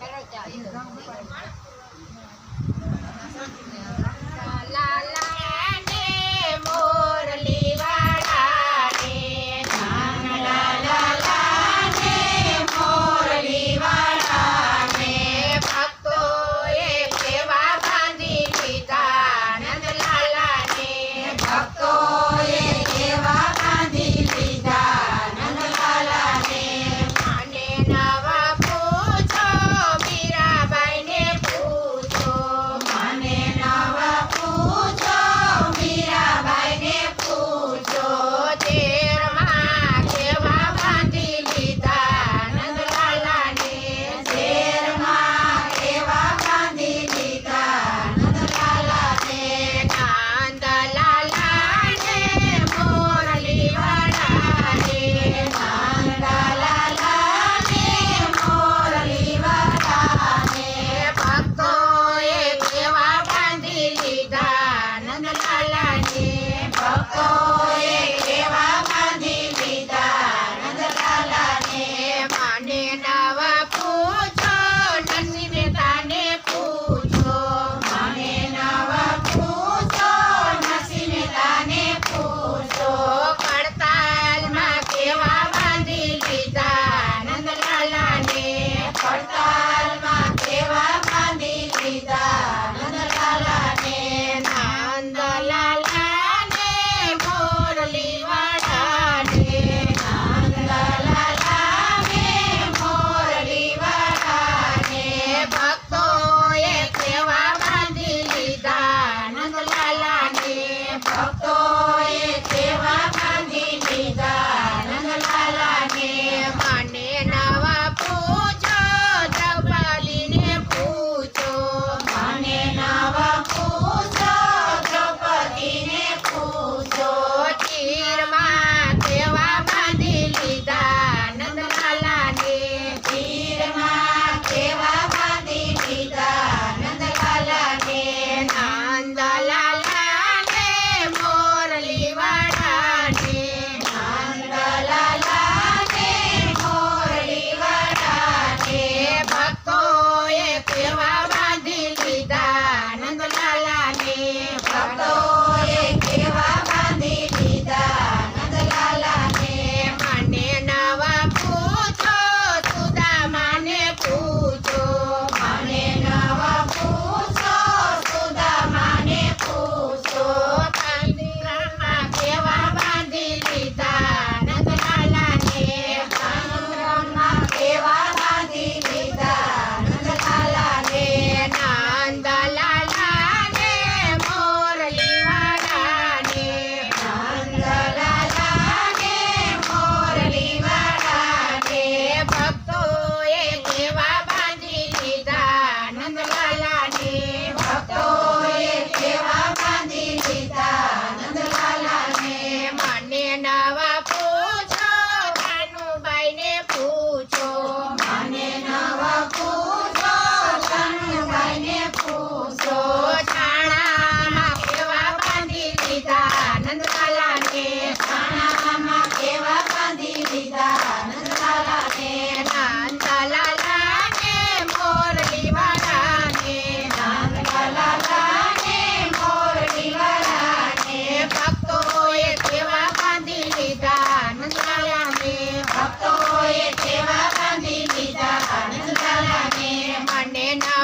Cái rồi chạy.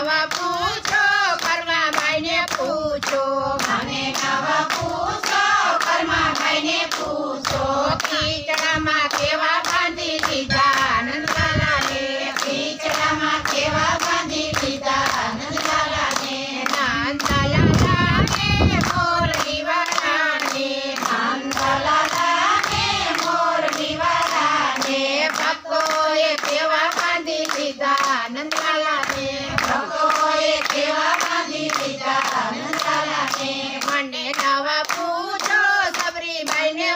વા પૂછો પરવા ભાઈને પૂછો મને નવ પૂછો પરમા ભાઈને પૂછો બીચલામાં કેવા બાંધી દીધા નંદલાલા ને બીચલામાં કેવા બાંધી દીધા નંદલાલા ને નંદલાલા ને મોરડી વાલા ને નંદલાલા ને મોરડી વાલા ને ભક્તો એ કેવા બાંધી દીધા નંદલા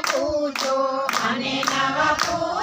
પૂછો અને નવા પૂછો